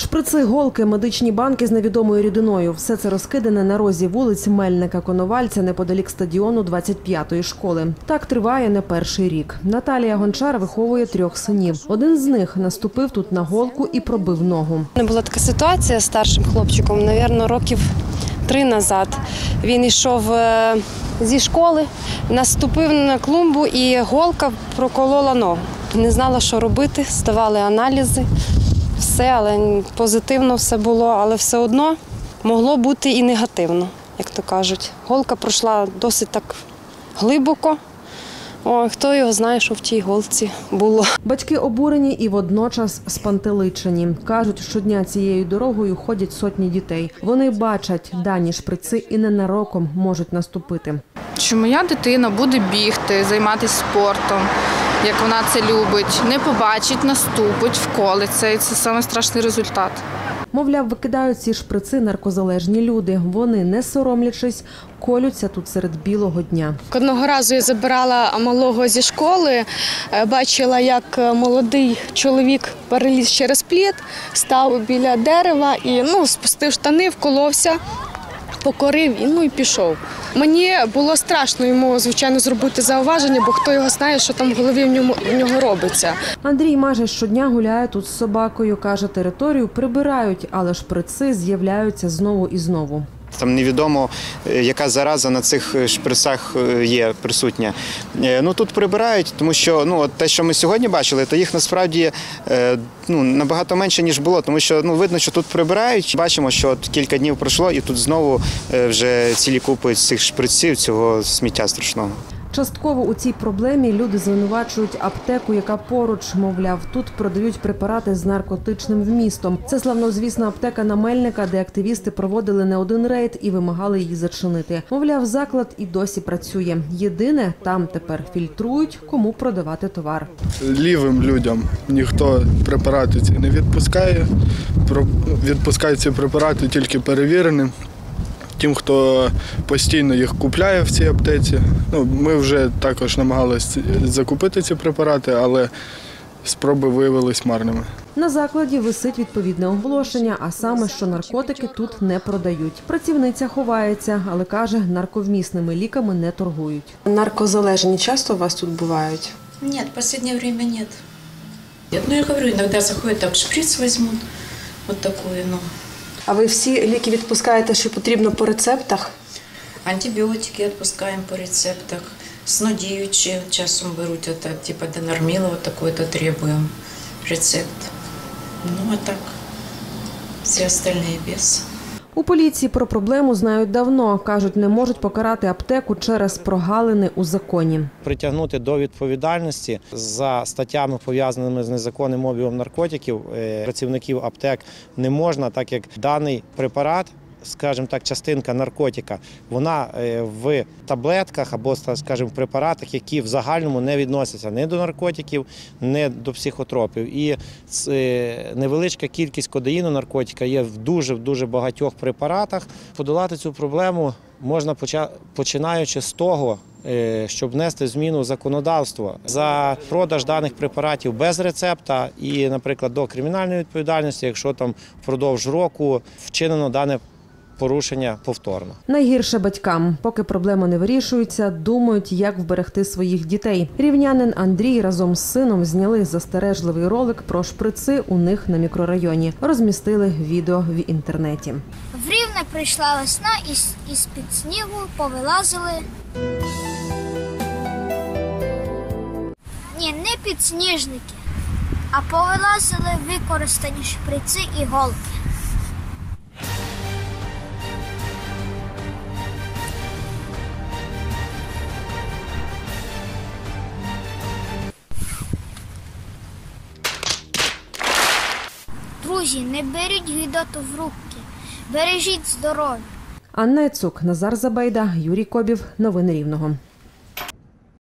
Шприци, голки, медичні банки з невідомою рідиною. Все це розкидане на розі вулиць Мельника Коновальця неподалік стадіону 25-ї школи. Так триває не перший рік. Наталія Гончар виховує трьох синів. Один з них наступив тут на голку і пробив ногу. Не була така ситуація з старшим хлопчиком, напевно, років три назад. Він йшов е, зі школи, наступив на клумбу і голка проколола ногу. Не знала, що робити, здавали аналізи, все, але позитивно все було, але все одно могло бути і негативно, як то кажуть. Голка пройшла досить так глибоко. О, хто його знає, що в тій голці було. Батьки обурені і водночас спантеличені. Кажуть, щодня цією дорогою ходять сотні дітей. Вони бачать дані шприци і ненароком можуть наступити. що моя дитина буде бігти, займатися спортом, як вона це любить, не побачить, наступить, вколиться. І це саме страшний результат. Мовляв, викидають ці шприци наркозалежні люди. Вони, не соромлячись, колються тут серед білого дня. Одного разу я забирала малого зі школи, е, бачила, як е, молодий чоловік переліз через плід, став біля дерева і ну, спустив штани, вколовся, покорив і ну і пішов. Мені було страшно йому, звичайно, зробити зауваження, бо хто його знає, що там в голові в ньому нього робиться. Андрій майже щодня гуляє тут з собакою. каже, територію прибирають, але шприци з'являються знову і знову. Там невідомо, е, яка зараза на цих е, шприцах е, є присутня. Ну тут прибирають, тому що ну от те, що ми сьогодні бачили, то їх насправді ну набагато менше ніж було, тому що ну видно, що тут прибирають. Бачимо, що от кілька днів пройшло, і тут знову вже цілі купи цих шприців, цього сміття страшного. Частково у цій проблемі люди звинувачують аптеку, яка поруч, мовляв, тут продають препарати з наркотичним вмістом. Це славнозвісна аптека на Мельника, де активісти проводили не один рейд і вимагали її зачинити. Мовляв, заклад і досі працює. Єдине, там тепер фільтрують, кому продавати товар. лівим людям ніхто препарати ці не відпускає. Відпускають ці препарати тільки перевіреним. Тим, хто постійно їх купляє в цій аптеці. Ну, ми вже також намагалися закупити ці препарати, але спроби виявились марними. На закладі висить відповідне оголошення, а саме, що наркотики тут не продають. Працівниця ховається, але каже, нарковмісними ліками не торгують. Наркозалежні часто у вас тут бувають? Нет, в время нет. Нет, ну я говорю, иногда заходят, так шприц возьмут, вот такое, ну. А ви всі ліки відпускаєте, що потрібно по рецептах? Антибіотики відпускаємо по рецептах, снодіючі часом беруть, это, типа денорміло, вот такой-то требуємо рецепт. Ну, а так, все остальні без. У поліції про проблему знають давно. кажуть, не можуть покарати аптеку через прогалини у законі. притягнути до відповідальності за статтями, пов'язаними з незаконним обігом наркотиків, е, працівників аптек не можна, так як даний препарат. Скажімо так, частинка наркотика, вона е, в таблетках або, скажімо, в препаратах, які в загальному не відносяться ні до наркотиків, ні до психотропів. І е, невеличка кількість кодеїну наркотика є в дуже в дуже багатьох препаратах. Подолати цю проблему можна починаючи з того, е, щоб внести зміну в законодавство за продаж даних препаратів без рецепта і, наприклад, до кримінальної відповідальності, якщо там впродовж року вчинено дане порушення повторно. Найгірше батькам, поки проблема не вирішується, думають, як вберегти своїх дітей. Рівнянин Андрій разом з сином зняли застережливий ролик про шприци у них на мікрорайоні. Розмістили відео в інтернеті. В Рівне прийшла весна і з- із-під снігу повилазили. Ні, не підсніжники, а повилазили використані шприци і голки. Друзі, не беріть гідоту в руки, бережіть здоров'я. Анна Цук, Назар Забайда, Юрій Кобів. Новини Рівного.